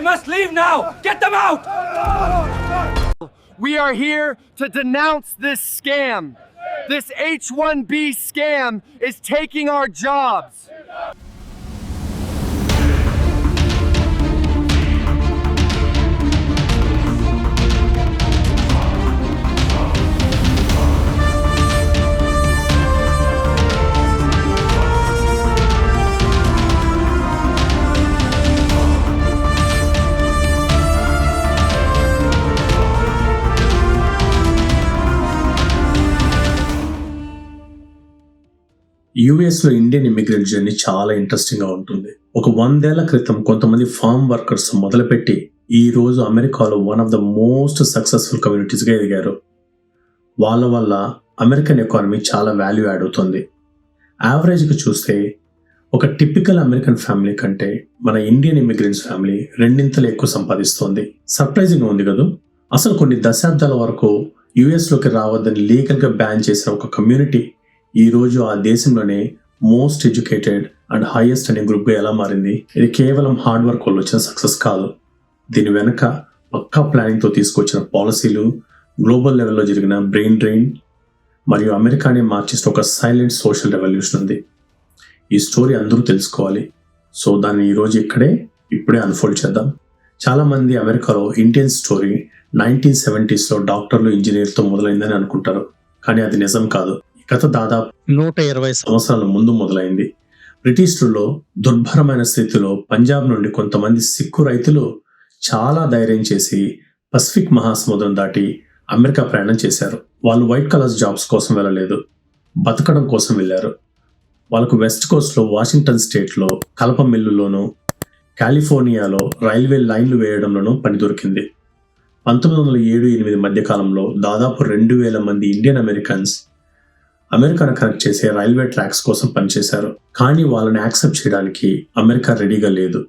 They must leave now! Get them out! We are here to denounce this scam. This H 1B scam is taking our jobs. యుఎస్లో Indian immigrant journey చాలా ఇంట్రెస్టింగ్గా ఉంటుంది. ఒక వందేళ్ళ క్రితం కొంతమంది form workers మొదలుపెట్టి ఈ రోజు అమెరికాలో one of the most successful కమ్యూనిటీస్గా ఎదిగారు. వాళ్ళ వల్ల అమెరికన్ ఎకానమీ చాలా వాల్యూ యాడ్ అవుతుంది. యావరేజ్గా చూస్తే ఒక టిపికల్ అమెరికన్ ఫ్యామిలీ కంటే మన ఇండియన్ ఇమిగ్రెంట్స్ ఫ్యామిలీ రెండింతలు ఎక్కువ సంపాదిస్తోంది. సర్ప్రైజింగ్ ఉంది కదా? అసలు కొన్ని దశాబ్దాల వరకు యుఎస్లోకి రావద్దని లీగల్గా బ్యాన్ చేసిన ఒక కమ్యూనిటీ ఈ రోజు ఆ దేశంలోనే మోస్ట్ ఎడ్యుకేటెడ్ అండ్ హైయెస్ట్ అనే గ్రూప్గా ఎలా మారింది? ఇది కేవలం హార్డ్ వర్క్ వల్ల వచ్చిన సక్సెస్ కాదు. దీని వెనక పక్కా ప్లానింగ్తో తీసుకొచ్చిన పాలసీలు గ్లోబల్ లెవెల్లో జరిగిన బ్రెయిన్ డ్రెయిన్ మరియు అమెరికాని మార్చేసిన ఒక సైలెంట్ సోషల్ రెవల్యూషన్ ఉంది. ఈ స్టోరీ అందరూ తెలుసుకోవాలి. సో దాన్ని ఈరోజు ఇక్కడే ఇప్పుడే అన్ఫోల్డ్ చేద్దాం. చాలామంది అమెరికాలో ఇండియన్ స్టోరీ నైన్టీన్ సెవెంటీస్లో డాక్టర్లు ఇంజనీర్తో మొదలైందని అనుకుంటారు. కానీ అది నిజం కాదు. గత కథ దాదాపు నూట ఇరవై సంవత్సరాల ముందు మొదలైంది. బ్రిటిష్లలో దుర్భరమైన స్థితిలో పంజాబ్ నుండి కొంతమంది సిక్కు రైతులు చాలా ధైర్యం చేసి పసిఫిక్ మహాసముద్రం దాటి అమెరికా ప్రయాణం చేశారు. వాళ్ళు వైట్ కలర్స్ జాబ్స్ కోసం వెళ్ళలేదు. బతకడం కోసం వెళ్ళారు. వాళ్ళకు వెస్ట్ కోస్ట్లో వాషింగ్టన్ స్టేట్లో కలప మిల్లులోనూ కాలిఫోర్నియాలో రైల్వే లైన్లు వేయడంలోనూ పని దొరికింది. పంతొమ్మిది వందల ఏడు ఎనిమిది మధ్యకాలంలో దాదాపు రెండు వేల మంది ఇండియన్ అమెరికన్స్ అమెరికాను కనెక్ట్ చేసే రైల్వే ట్రాక్స్ కోసం పనిచేశారు. కానీ వాళ్ళని యాక్సెప్ట్ చేయడానికి అమెరికా రెడీగా లేదు.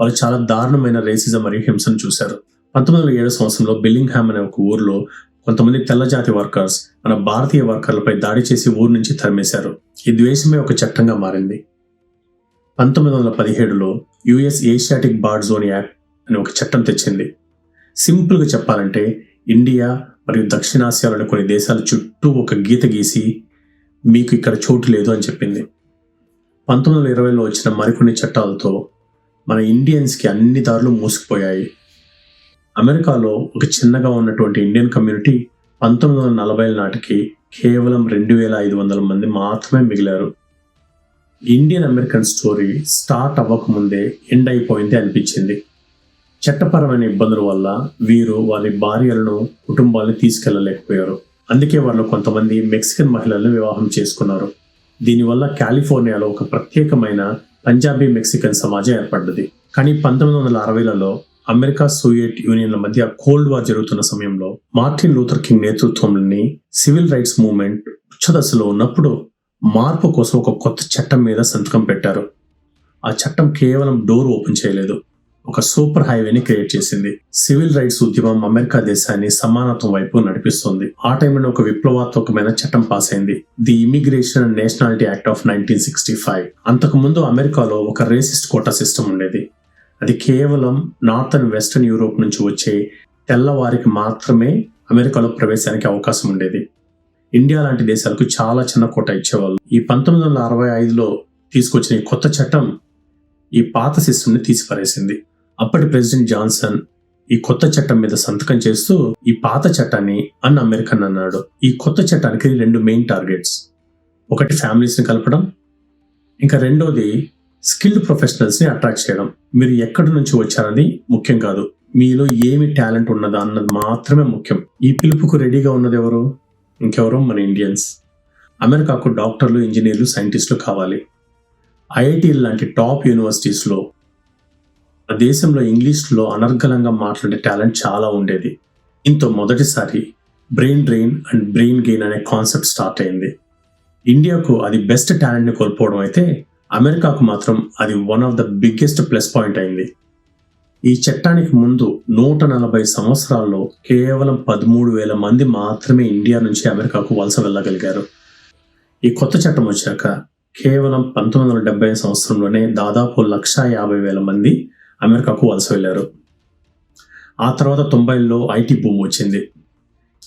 వాళ్ళు చాలా దారుణమైన రేసిజం మరియు హింసను చూశారు. పంతొమ్మిది వందల ఏడు సంవత్సరంలో బిల్లింగ్హామ్ అనే ఒక ఊర్లో కొంతమంది తెల్లజాతి వర్కర్స్ మన భారతీయ వర్కర్లపై దాడి చేసి ఊరు నుంచి తరిమేశారు. ఈ ద్వేషమే ఒక చట్టంగా మారింది. పంతొమ్మిది వందల పదిహేడులో US Asiatic barred zone act అనే ఒక చట్టం తెచ్చింది. సింపుల్గా చెప్పాలంటే ఇండియా మరియు దక్షిణాసియాలోని కొన్ని దేశాల చుట్టూ ఒక గీత గీసి మీకు ఇక్కడ చోటు లేదు అని చెప్పింది. పంతొమ్మిది వందల ఇరవైలో వచ్చిన మరికొన్ని చట్టాలతో మన ఇండియన్స్కి అన్ని దారులు మూసుకుపోయాయి. అమెరికాలో ఒక చిన్నగా ఉన్నటువంటి ఇండియన్ కమ్యూనిటీ పంతొమ్మిది వందల నలభైల నాటికి కేవలం రెండు వేల ఐదు వందల మంది మాత్రమే మిగిలారు. ఇండియన్ అమెరికన్ స్టోరీ స్టార్ట్ అవ్వకముందే ఎండ్ అయిపోయింది అనిపించింది. చట్టపరమైన ఇబ్బందుల వల్ల వీరు వారి భార్యలను కుటుంబాలను తీసుకెళ్ళలేకపోయారు. అందుకే వాళ్ళు కొంతమంది మెక్సికన్ మహిళలను వివాహం చేసుకున్నారు. దీనివల్ల కాలిఫోర్నియాలో ఒక ప్రత్యేకమైన పంజాబీ మెక్సికన్ సమాజం ఏర్పడ్డది. కానీ పంతొమ్మిది వందల అరవైలలో అమెరికా సోవియట్ యూనియన్ల మధ్య కోల్డ్ వార్ జరుగుతున్న సమయంలో మార్టిన్ లూథర్ కింగ్ నేతృత్వంలోని సివిల్ రైట్స్ మూవ్మెంట్ ఉచ్చదశలో ఉన్నప్పుడు మార్పు కోసం ఒక కొత్త చట్టం మీద సంతకం పెట్టారు. ఆ చట్టం కేవలం డోర్ ఓపెన్ చేయలేదు. ఒక సూపర్ హైవేని క్రియేట్ చేసింది. సివిల్ రైట్స్ ఉద్యమం అమెరికా దేశాన్ని సమానత్వం వైపు నడిపిస్తుంది. ఆ టైంలో ఒక విప్లవాత్మకమైన చట్టం పాస్ అయింది the immigration and nationality act of nineteen sixty five. అంతకుముందు అమెరికాలో ఒక రేసిస్ట్ కోటా సిస్టమ్ ఉండేది. అది కేవలం నార్త్ అండ్ వెస్టర్న్ యూరోప్ నుంచి వచ్చే తెల్లవారికి మాత్రమే అమెరికాలో ప్రవేశానికి అవకాశం ఉండేది. ఇండియా లాంటి దేశాలకు చాలా చిన్న కోట ఇచ్చేవాళ్ళు. ఈ పంతొమ్మిది వందల అరవై ఐదులో తీసుకొచ్చిన ఈ కొత్త చట్టం ఈ పాత సిస్టమ్ని తీసిపారేసింది. అప్పటి ప్రెసిడెంట్ జాన్సన్ ఈ కొత్త చట్టం మీద సంతకం చేస్తూ ఈ పాత చట్టాన్ని అన్న అమెరికన్ అన్నాడు. ఈ కొత్త చట్టానికి రెండు మెయిన్ టార్గెట్స్ ఒకటి ఫ్యామిలీస్ని కలపడం ఇంకా రెండోది స్కిల్డ్ ప్రొఫెషనల్స్ని అట్రాక్ట్ చేయడం. మీరు ఎక్కడి నుంచి వచ్చారని ముఖ్యం కాదు. మీలో ఏమి టాలెంట్ ఉన్నదా అన్నది మాత్రమే ముఖ్యం. ఈ పిలుపుకు రెడీగా ఉన్నది ఎవరు? ఇంకెవరు? మన ఇండియన్స్ అమెరికాకు డాక్టర్లు ఇంజనీర్లు సైంటిస్టులు కావాలి. ఐఐటి లాంటి టాప్ యూనివర్సిటీస్లో ఆ దేశంలో ఇంగ్లీష్లో అనర్గళంగా మాట్లాడే టాలెంట్ చాలా ఉండేది. దీంతో మొదటిసారి brain drain and brain gain అనే కాన్సెప్ట్ స్టార్ట్ అయింది. ఇండియాకు అది బెస్ట్ టాలెంట్ని కోల్పోవడం అయితే అమెరికాకు మాత్రం అది one of the biggest plus point అయింది. ఈ చట్టానికి ముందు నూట నలభై సంవత్సరాల్లో కేవలం పదమూడు వేల మంది మాత్రమే ఇండియా నుంచి అమెరికాకు వలస వెళ్ళగలిగారు. ఈ కొత్త చట్టం వచ్చాక కేవలం పంతొమ్మిది వందల డెబ్బై సంవత్సరంలోనే దాదాపు లక్ష యాభై వేల మంది అమెరికాకు వలస వెళ్ళారు. ఆ తర్వాత తొంభైలో ఐటీ బూమ్ వచ్చింది.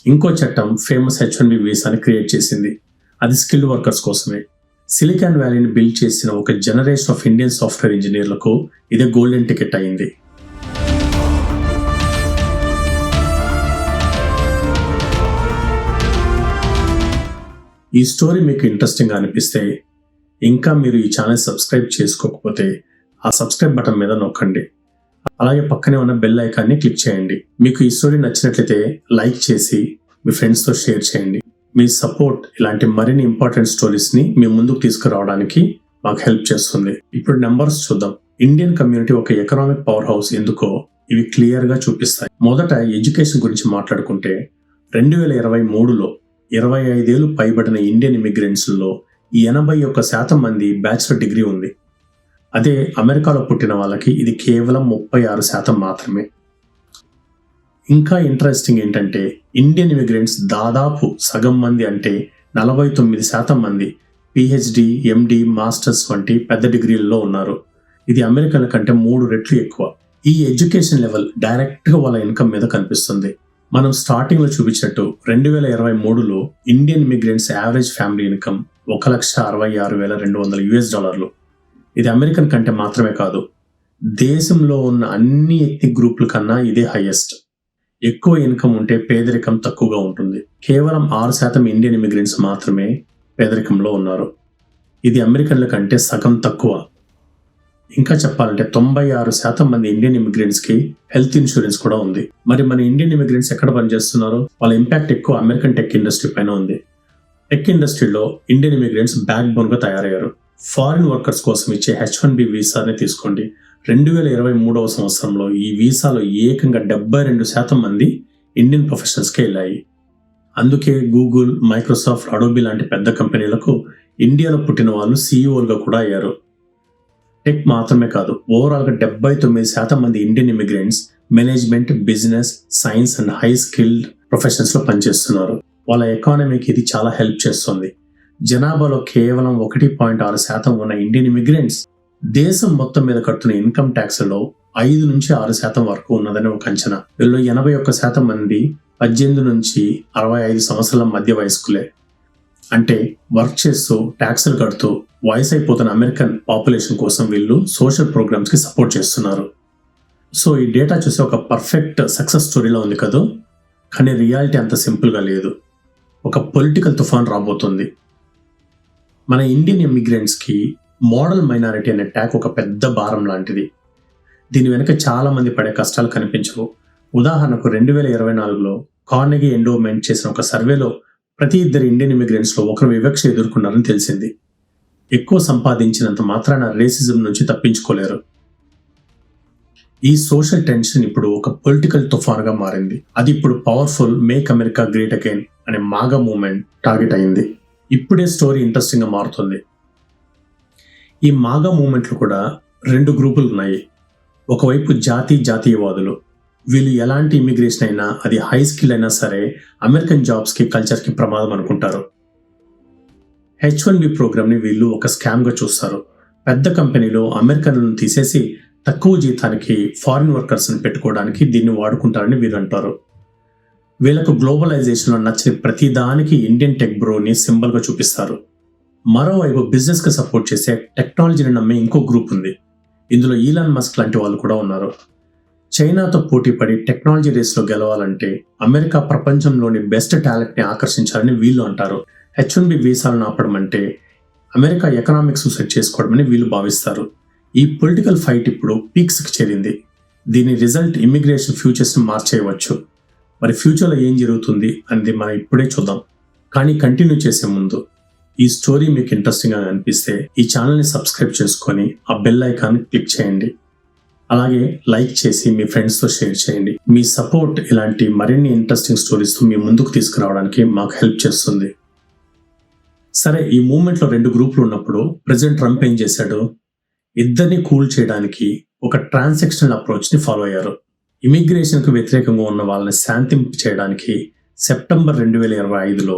ఇంకో చట్టం ఫేమస్ హెచ్ వన్ బి వీసాని క్రియేట్ చేసింది. అది స్కిల్డ్ వర్కర్స్ కోసమే. సిలికాన్ వ్యాలీని బిల్డ్ చేసిన ఒక జనరేషన్ ఆఫ్ ఇండియన్ సాఫ్ట్వేర్ ఇంజనీర్లకు ఇదే గోల్డెన్ టికెట్ అయింది. ఈ స్టోరీ మీకు ఇంట్రెస్టింగ్గా అనిపిస్తే ఇంకా మీరు ఈ ఛానల్ సబ్స్క్రైబ్ చేసుకోకపోతే ఆ సబ్స్క్రైబ్ బటన్ మీద నొక్కండి. అలాగే పక్కనే ఉన్న బెల్ ఐకాన్ని క్లిక్ చేయండి. మీకు ఈ స్టోరీ నచ్చినట్లయితే లైక్ చేసి మీ ఫ్రెండ్స్తో షేర్ చేయండి. మీ సపోర్ట్ ఇలాంటి మరిన్ని ఇంపార్టెంట్ స్టోరీస్ని మీ ముందుకు తీసుకురావడానికి మాకు హెల్ప్ చేస్తుంది. ఇప్పుడు నెంబర్స్ చూద్దాం. ఇండియన్ కమ్యూనిటీ ఒక ఎకనామిక్ పవర్ హౌస్ ఎందుకో ఇవి క్లియర్గా చూపిస్తాయి. మొదట ఎడ్యుకేషన్ గురించి మాట్లాడుకుంటే రెండు వేల ఇరవై మూడులో ఇరవై ఐదేళ్ళు పైబడిన ఇండియన్ ఇమిగ్రెంట్స్లో ఎనభై ఒక్క శాతం మంది బ్యాచిలర్ డిగ్రీ ఉంది. అదే అమెరికాలో పుట్టిన వాళ్ళకి ఇది కేవలం ముప్పై ఆరు శాతం మాత్రమే. ఇంకా ఇంట్రెస్టింగ్ ఏంటంటే ఇండియన్ ఇమిగ్రెంట్స్ దాదాపు సగం మంది అంటే నలభై తొమ్మిది శాతం మంది పిహెచ్డి ఎండి మాస్టర్స్ వంటి పెద్ద డిగ్రీల్లో ఉన్నారు. ఇది అమెరికన్ కంటే మూడు రెట్లు ఎక్కువ. ఈ ఎడ్యుకేషన్ లెవెల్ డైరెక్ట్గా వాళ్ళ ఇన్కమ్ మీద కనిపిస్తుంది. మనం స్టార్టింగ్లో చూపించినట్టు రెండు వేల ఇరవై మూడులో Indian immigrants average family income ఒక లక్ష అరవై ఆరు వేల రెండు వందల యుఎస్ డాలర్లు. ఇది అమెరికన్ కంటే మాత్రమే కాదు దేశంలో ఉన్న అన్ని ఎథ్నిక్ గ్రూపుల కన్నా ఇదే హైయెస్ట్ ఎక్కువ ఇన్కమ్ ఉంటే పేదరికం తక్కువగా ఉంటుంది. కేవలం ఆరు శాతం ఇండియన్ ఇమిగ్రెంట్స్ మాత్రమే పేదరికంలో ఉన్నారు. ఇది అమెరికన్ల కంటే సగం తక్కువ. ఇంకా చెప్పాలంటే తొంభై ఆరు శాతం మంది ఇండియన్ ఇమిగ్రెంట్స్కి హెల్త్ ఇన్సూరెన్స్ కూడా ఉంది. మరి మన ఇండియన్ ఇమిగ్రెంట్స్ ఎక్కడ పనిచేస్తున్నారు? వాళ్ళ ఇంపాక్ట్ ఎక్కువ అమెరికన్ టెక్ ఇండస్ట్రీ పైన ఉంది. టెక్ ఇండస్ట్రీలో ఇండియన్ ఇమిగ్రెంట్స్ బ్యాక్ బోన్గా తయారయ్యారు. ఫారిన్ వర్కర్స్ కోసం ఇచ్చే హెచ్ వన్ బి వీసాని తీసుకోండి. రెండు వేల ఇరవై మూడవ సంవత్సరంలో ఈ వీసాలో ఏకంగా డెబ్బై రెండు శాతం మంది ఇండియన్ ప్రొఫెషనల్స్కే వెళ్ళాయి. అందుకే గూగుల్ మైక్రోసాఫ్ట్ అడోబి లాంటి పెద్ద కంపెనీలకు ఇండియాలో పుట్టిన వాళ్ళు సీఈఓలుగా కూడా అయ్యారు. టెక్ మాత్రమే కాదు ఓవరాల్గా డెబ్బై తొమ్మిది శాతం మంది Indian immigrants management business science and high skilled ప్రొఫెషన్స్లో పనిచేస్తున్నారు. వాళ్ళ ఎకానమీకి ఇది చాలా హెల్ప్ చేస్తుంది. జనాభాలో కేవలం ఒకటి పాయింట్ ఆరు శాతం ఉన్న ఇండియన్ ఇమిగ్రెంట్స్ దేశం మొత్తం మీద కడుతున్న ఇన్కమ్ ట్యాక్స్లో ఐదు నుంచి ఆరు శాతం వరకు ఉన్నదని ఒక అంచనా. వీళ్ళు ఎనభై ఒక్క శాతం మంది పద్దెనిమిది నుంచి అరవై ఐదు సంవత్సరాల మధ్య వయస్కులే. అంటే వర్క్ చేస్తూ ట్యాక్సులు కడుతూ వయసు అయిపోతున్న అమెరికన్ పాపులేషన్ కోసం వీళ్ళు సోషల్ ప్రోగ్రామ్స్కి సపోర్ట్ చేస్తున్నారు. సో ఈ డేటా చూసి ఒక పర్ఫెక్ట్ సక్సెస్ స్టోరీలో ఉంది కదా? కానీ రియాలిటీ అంత సింపుల్గా లేదు. ఒక పొలిటికల్ తుఫాన్ రాబోతుంది. మన ఇండియన్ ఇమిగ్రెంట్స్కి మోడల్ మైనారిటీ అనే ట్యాగ్ ఒక పెద్ద భారం లాంటిది. దీని వెనుక చాలా మంది పడే కష్టాలు కనిపించవు. ఉదాహరణకు రెండు వేల ఇరవై నాలుగులో కార్నెగీ ఎండోమెంట్ చేసిన ఒక సర్వేలో ప్రతి ఇద్దరు ఇండియన్ ఇమిగ్రెంట్స్లో ఒకరు వివక్ష ఎదుర్కొన్నారని తెలిసింది. ఎక్కువ సంపాదించినంత మాత్రాన రేసిజం నుంచి తప్పించుకోలేరు. ఈ సోషల్ టెన్షన్ ఇప్పుడు ఒక పొలిటికల్ తుఫాన్గా మారింది. అది ఇప్పుడు powerful make America great again అనే మాగా మూమెంట్ టార్గెట్ అయింది. ఇప్పుడే స్టోరీ ఇంట్రెస్టింగ్గా మారుతుంది. ఈ మాగా మూమెంట్లు కూడా రెండు గ్రూపులు ఉన్నాయి. ఒకవైపు జాతి జాతీయవాదులు. వీళ్ళు ఎలాంటి ఇమిగ్రేషన్ అయినా అది హై స్కిల్ అయినా సరే అమెరికన్ జాబ్స్కి కల్చర్కి ప్రమాదం అనుకుంటారు. హెచ్ వన్ బి ప్రోగ్రామ్ని వీళ్ళు ఒక స్కామ్గా చూస్తారు. పెద్ద కంపెనీలో అమెరికన్లను తీసేసి తక్కువ జీతానికి ఫారిన్ వర్కర్స్ని పెట్టుకోవడానికి దీన్ని వాడుకుంటారని వీరు అంటారు. వీళ్ళకు గ్లోబలైజేషన్లో నచ్చిన ప్రతి దానికి ఇండియన్ టెక్ బ్రోని సింబల్గా చూపిస్తారు. మరోవైపు బిజినెస్కి సపోర్ట్ చేసే టెక్నాలజీని నమ్మే ఇంకో గ్రూప్ ఉంది. ఇందులో ఈలాన్ మస్క్ లాంటి వాళ్ళు కూడా ఉన్నారు. చైనాతో పోటీపడి టెక్నాలజీ రేస్లో గెలవాలంటే అమెరికా ప్రపంచంలోని బెస్ట్ టాలెంట్ని ఆకర్షించాలని వీళ్ళు అంటారు. హెచ్ వన్ బి వీసాలను ఆపడం అంటే అమెరికా ఎకనామిక్ సూసైడ్ చేసుకోవడమని వీళ్ళు భావిస్తారు. ఈ పొలిటికల్ ఫైట్ ఇప్పుడు పీక్స్కి చేరింది. దీని రిజల్ట్ ఇమిగ్రేషన్ ఫ్యూచర్స్ని మార్చేయవచ్చు. మరి ఫ్యూచర్లో ఏం జరుగుతుంది అనేది మనం ఇప్పుడే చూద్దాం. కానీ కంటిన్యూ చేసే ముందు ఈ స్టోరీ మీకు ఇంట్రెస్టింగ్గా అనిపిస్తే ఈ ఛానల్ని సబ్స్క్రైబ్ చేసుకొని ఆ బెల్ ఐకాన్ క్లిక్ చేయండి. అలాగే లైక్ చేసి మీ ఫ్రెండ్స్తో షేర్ చేయండి. మీ సపోర్ట్ ఇలాంటి మరిన్ని ఇంట్రెస్టింగ్ స్టోరీస్తో మీ ముందుకు తీసుకురావడానికి మాకు హెల్ప్ చేస్తుంది. సరే ఈ మూమెంట్లో రెండు గ్రూపులు ఉన్నప్పుడు ప్రెసిడెంట్ ట్రంప్ ఏం చేశాడు? ఇద్దరిని కూల్ చేయడానికి ఒక ట్రాన్సాక్షనల్ అప్రోచ్ని ఫాలో అయ్యారు. ఇమిగ్రేషన్కు వ్యతిరేకంగా ఉన్న వాళ్ళని శాంతింపు చేయడానికి సెప్టెంబర్ రెండు వేల ఇరవై ఐదులో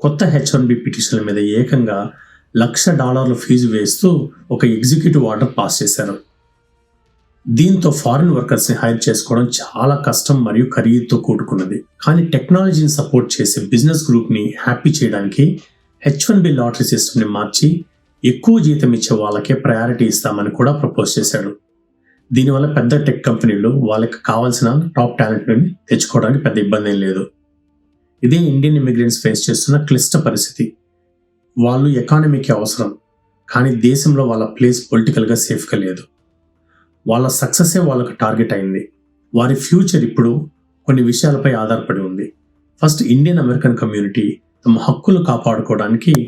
కొత్త హెచ్ వన్ బి పిటిషన్ల మీద ఏకంగా లక్ష డాలర్ల ఫీజు వేస్తూ ఒక ఎగ్జిక్యూటివ్ ఆర్డర్ పాస్ చేశారు. దీంతో ఫారిన్ వర్కర్స్ని హైర్ చేసుకోవడం చాలా కష్టం మరియు ఖరీదుతో కూడుకున్నది. కానీ టెక్నాలజీని సపోర్ట్ చేసే బిజినెస్ గ్రూప్ని హ్యాపీ చేయడానికి హెచ్ వన్ బి లాటరీ సిస్టమ్ని మార్చి ఎక్కువ జీతం ఇచ్చే వాళ్ళకే ప్రయారిటీ ఇస్తామని కూడా ప్రపోజ్ చేశాడు. దీనివల్ల పెద్ద టెక్ కంపెనీలు వాళ్ళకి కావాల్సిన టాప్ టాలెంట్ని తెచ్చుకోవడానికి పెద్ద ఇబ్బంది ఏం లేదు. ఇదే ఇండియన్ ఇమిగ్రెంట్స్ ఫేస్ చేస్తున్న క్లిష్ట పరిస్థితి. వాళ్ళు ఎకానమీకి అవసరం కానీ దేశంలో వాళ్ళ ప్లేస్ పొలిటికల్గా సేఫ్గా లేదు. వాళ్ళ సక్సెసే వాళ్ళకు టార్గెట్ అయింది. వారి ఫ్యూచర్ ఇప్పుడు కొన్ని విషయాలపై ఆధారపడి ఉంది. ఫస్ట్ ఇండియన్ అమెరికన్ కమ్యూనిటీ తమ హక్కులు కాపాడుకోవడానికి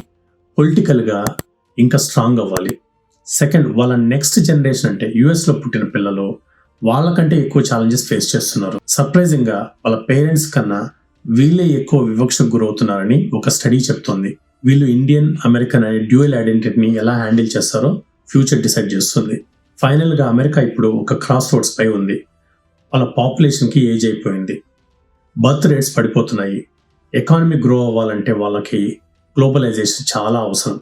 పొలిటికల్గా ఇంకా స్ట్రాంగ్ అవ్వాలి. సెకండ్ వాళ్ళ నెక్స్ట్ జనరేషన్ అంటే యుఎస్లో పుట్టిన పిల్లలు వాళ్ళకంటే ఎక్కువ ఛాలెంజెస్ ఫేస్ చేస్తున్నారు. సర్ప్రైజింగ్గా వాళ్ళ పేరెంట్స్ కన్నా వీళ్ళే ఎక్కువ వివక్షకు గురవుతున్నారని ఒక స్టడీ చెప్తోంది. వీళ్ళు ఇండియన్ అమెరికన్ అనే డ్యూయల్ ఐడెంటిటీని ఎలా హ్యాండిల్ చేస్తారో ఫ్యూచర్ డిసైడ్ చేస్తుంది. ఫైనల్గా అమెరికా ఇప్పుడు ఒక క్రాస్ రోడ్స్ పై ఉంది. వాళ్ళ పాపులేషన్కి ఏజ్ అయిపోయింది. బర్త్ రేట్స్ పడిపోతున్నాయి. ఎకానమీ గ్రో అవ్వాలంటే వాళ్ళకి గ్లోబలైజేషన్ చాలా అవసరం.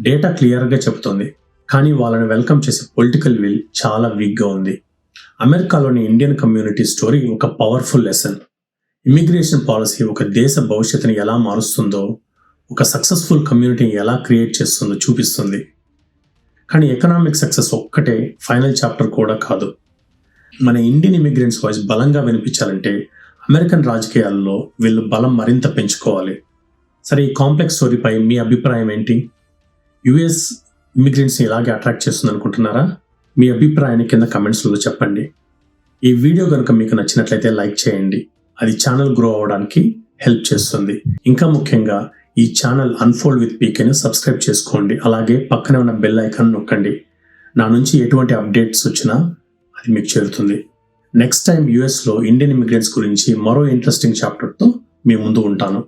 డేటా క్లియర్గా చెబుతోంది కానీ వాళ్ళని వెల్కమ్ చేసే పొలిటికల్ విల్ చాలా వీక్గా ఉంది. అమెరికాలోని ఇండియన్ కమ్యూనిటీ స్టోరీ ఒక పవర్ఫుల్ లెసన్. ఇమిగ్రేషన్ పాలసీ ఒక దేశ భవిష్యత్తుని ఎలా మారుస్తుందో ఒక సక్సెస్ఫుల్ కమ్యూనిటీని ఎలా క్రియేట్ చేస్తుందో చూపిస్తుంది. కానీ ఎకనామిక్ సక్సెస్ ఒక్కటే ఫైనల్ చాప్టర్ కూడా కాదు. మన ఇండియన్ ఇమిగ్రెంట్స్ వాయిస్ బలంగా వినిపించాలంటే అమెరికన్ రాజకీయాల్లో వీళ్ళు బలం మరింత పెంచుకోవాలి. సరే ఈ కాంప్లెక్స్ స్టోరీపై మీ అభిప్రాయం ఏంటి? యుఎస్ ఇమిగ్రెంట్స్ని ఇలాగే అట్రాక్ట్ చేస్తుంది అనుకుంటున్నారా మీ అభిప్రాయాన్ని కింద కమెంట్స్లో చెప్పండి. ఈ వీడియో కనుక మీకు నచ్చినట్లయితే లైక్ చేయండి. అది ఛానల్ గ్రో అవ్వడానికి హెల్ప్ చేస్తుంది. ఇంకా ముఖ్యంగా ఈ ఛానల్ అన్ఫోల్డ్ విత్ పీకేని సబ్స్క్రైబ్ చేసుకోండి. అలాగే పక్కనే ఉన్న బెల్ ఐకాన్ నొక్కండి. నా నుంచి ఎటువంటి అప్డేట్స్ వచ్చినా అది మీకు చేరుతుంది. నెక్స్ట్ టైం యుఎస్లో ఇండియన్ ఇమిగ్రెంట్స్ గురించి మరో ఇంట్రెస్టింగ్ చాప్టర్తో మీ ముందు ఉంటాను.